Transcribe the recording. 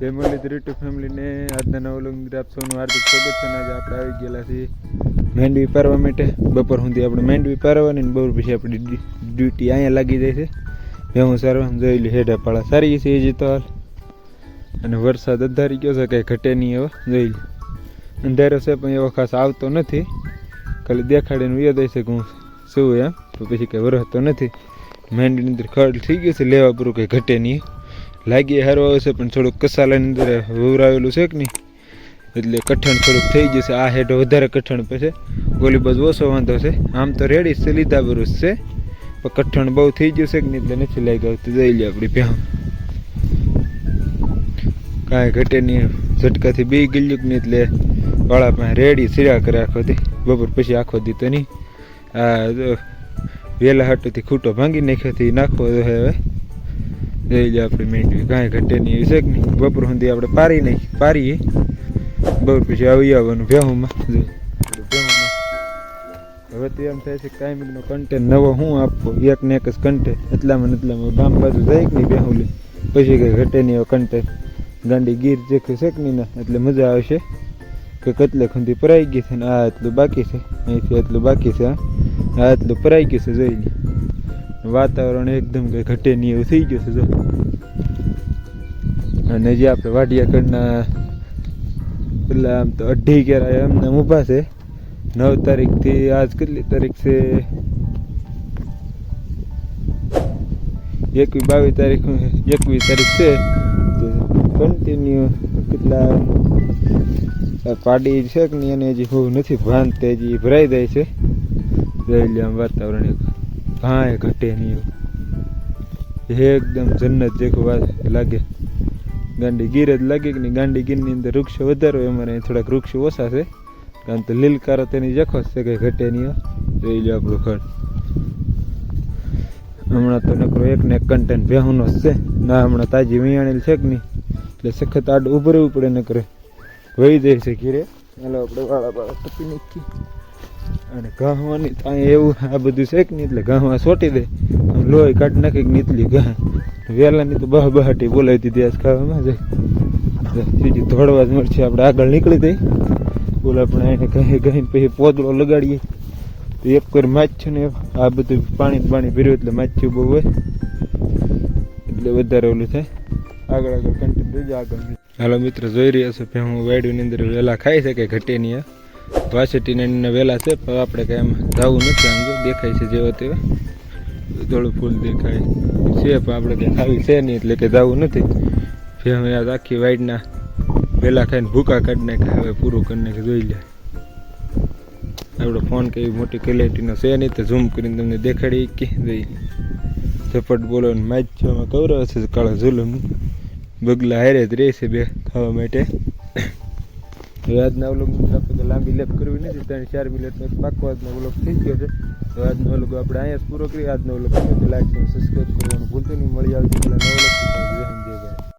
જય મુરલીધર યુટ્યુબ ફેમિલીને. આજના નવ લગ્ન આપ સૌનું હાર્દિક સ્વાગત છે આજે આપણે આવી ગયેલા છીએ માંડવી પારવા માટે. બપોર સુધી આપણે મેંડવી પારવાની ને બપોર પછી આપણી ડ્યુટી અહીંયા લાગી જાય છે. ભેહું સારવા જોઈ લઈ હેડા પાળા સારી છે એ જ તો હાલ. અને વરસાદ અધારી ગયો છે, કાંઈ ઘટે નહીં હવે જોઈ લે. અંધારો છે પણ એવો ખાસ આવતો નથી. ખાલી દેખાડીને યાદ હશે કે હું શું એમ, તો પછી કંઈ વરસતો નથી. માંડવીની અંદર ખડ થઈ ગયો છે, લેવા પૂરું કંઈ ઘટે નહીં. લાગી સારો આવે છે, પણ થોડુંક કસાલાની અંદર વવરાવેલું છે કે નહીં? એટલે કઠણ થોડુંક થઈ જશે આ હેઠ વધારે કઠણ પછી ગોલી બાજુ ઓછો વાંધો છે. આમ તો રેડી છે, લીધા બરુસ છે. પણ કઠણ બહુ થઈ ગયું છે કે નહીં એટલે નથી લાગી આવતું જઈ લે આપણી ભ્યાં કાંઈ ઘટે નહીં. ઝટકાથી બી કે નહીં એટલે વાળા પાસે રેડી સિરા કરે આખો દી. બપોર પછી આખો દી તો નહીં. આ વહેલા હાટોથી ખૂટો ભાંગી નાખ્યોથી નાખવો હવે. જોઈ લે આપણે મેંડવી કાંઈ ઘટે નહીં છે કે બપોર સુધી આપણે પારી નહીં, પારીએ. બપોર પછી આવી આવવાનું ભેહુમાં જો. હવે તો એમ થાય છે કે કાંઈ નો કન્ટેન્ટ નવો હું આપવો? એક ને એક જ કન્ટેન્ટ એટલામાં એટલામાં ગામ બાજુ જાય કે નહીં બેહું પછી કંઈ ઘટે નહીં કન્ટેન્ટ ગાંડી ગીર જે છે કે નહીં એટલે મજા આવશે. કે કટલે ખુંદી પરાઈ ગઈ છે ને આ એટલું બાકી છે. અહીંથી એટલું બાકી છે. આ એટલું પરાઈ ગયું છે જોઈ લે વાતાવરણ એકદમ કંઈ ઘટે નહીં એવું થઈ ગયું છે, જો. અને જે આપણે વાઢિયાકડના એટલે આમ તો અઢી કેરા એમને ઊભા છે. નવ તારીખથી આજ કેટલી તારીખ છે? એકવીસ, બાવીસ તારીખ, એકવીસ તારીખ છે. કન્ટિન્યુ કેટલા પાડી છે કે નહીં એને હજી હું નથી. ભાન તે હજી ભરાઈ જાય છે. રહેલી આમ વાતાવરણ એક. કાંઈ ઘટે નહીં એકદમ જન્નત જેવું લાગે. ગાંડી ગીર જ લાગે કે ગાંડી ગીરની અંદર વૃક્ષો વધારો એમાં થોડાક વૃક્ષો ઓછા છે. કારણ તો લીલકારો તેની જખો છે, કંઈ ઘટે નહીં જોઈ લે આપણું ઘર. હમણાં તો નકરો એક ને એક કન્ટેન્ટ જ છે. ના, હમણાં તાજી વિયાણેલ છે કે નહીં? એટલે સખત આડ ઉભું રહેવું પડે નકરે. વહી જાય છે ઘીરે. એટલે આપણે વાળા વાળા ટપી નાખી અને ઘાવાની ત્યાં એવું આ બધું છે કે નહીં? એટલે ઘામાં સોટી દે. લોહી કાઢી નાખી કે નીતલી ઘા. વેલાની તો બહ બહાટી બોલાવી દીધી આજ ખાવામાં. જાય બીજી ધોળવા જ મળશે. આપણે આગળ નીકળી જઈ બોલ આપણે એને કહી કહીને પછી પોદળો લગાડીએ. તો એક કોઈ માછું ને, આ બધું પાણી પાણી ભર્યું એટલે માછું બહુ હોય. એટલે વધારે ઓલું થાય. આગળ આગળ કન્ટિન્યુ જ આગળ હાલો મિત્રો, જોઈ રહ્યા છો કે હું વાડીની અંદર વેલા ખાઈ શકે ઘટે નહીં વાસટીને વેલા છે, પણ આપણે કાંઈ એમ જવું નથી, આમ દેખાય છે જેવો તેવા. થોડું ફૂલ દેખાય. છે, પણ આપણે કંઈ ખાવી છે નહીં, એટલે કે જવું નથી. ફેમ યાદ આખી વાઈડના વેલા ખાઈને ભૂકા કાઢી નાખે હવે પૂરું કરી નાખે જોઈ લે. આપણો ફોન કે મોટી ક્લેરિટીનો છે નહીં, તો ઝૂમ કરીને તમને દેખાડી કે જઈ ઝપટ બોલો ને માછમાં કવરાવે છે કાળા ઝુલમ બગલા હારે જ રહે છે બે, ખાવા માટે. હવે આજના વ્લોગ આપણે લાંબી લેપ કરવી નથી, ત્રણ ચાર મિનિટનો પાકો આજનો વ્લોગ થઈ ગયો છે. તો આજનો વ્લોગ આપણે અહીંયા જ પૂરો કરીએ. આજનો વ્લોગ લાઈક સબસ્ક્રાઈબ કરવાનું ભૂલતું નહીં. મળી આવતી પેલા નવો